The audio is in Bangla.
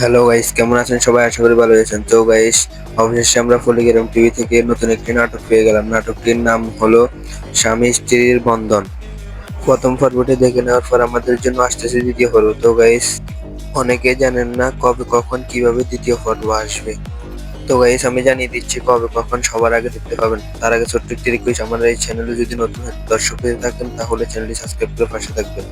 হ্যালো গাইস কেমন আছেন সবাই? আশা করি ভালো আছেন। তো গাইস অবশেষে আমরা ফলিগ্রাম টিভি থেকে নতুন একটি নাটক পেয়ে গেলাম। নাটকটির নাম হলো স্বামী স্ত্রীর বন্ধন। প্রথম পর্বটি দেখে নেওয়ার পর আমাদের জন্য আসতেছে দ্বিতীয় পর্ব। তো গাইস অনেকে জানেন না কবে কখন কীভাবে দ্বিতীয় পর্ব আসবে। তো গাইস আমি জানিয়ে দিচ্ছি কবে কখন সবার আগে দেখতে পাবেন। তার আগে ছোট্ট একটি রিকোয়েস্ট আমার এই চ্যানেলে যদি নতুন দর্শক হয়ে থাকেন, তাহলে চ্যানেলটি সাবস্ক্রাইব করে পাশে থাকবেন।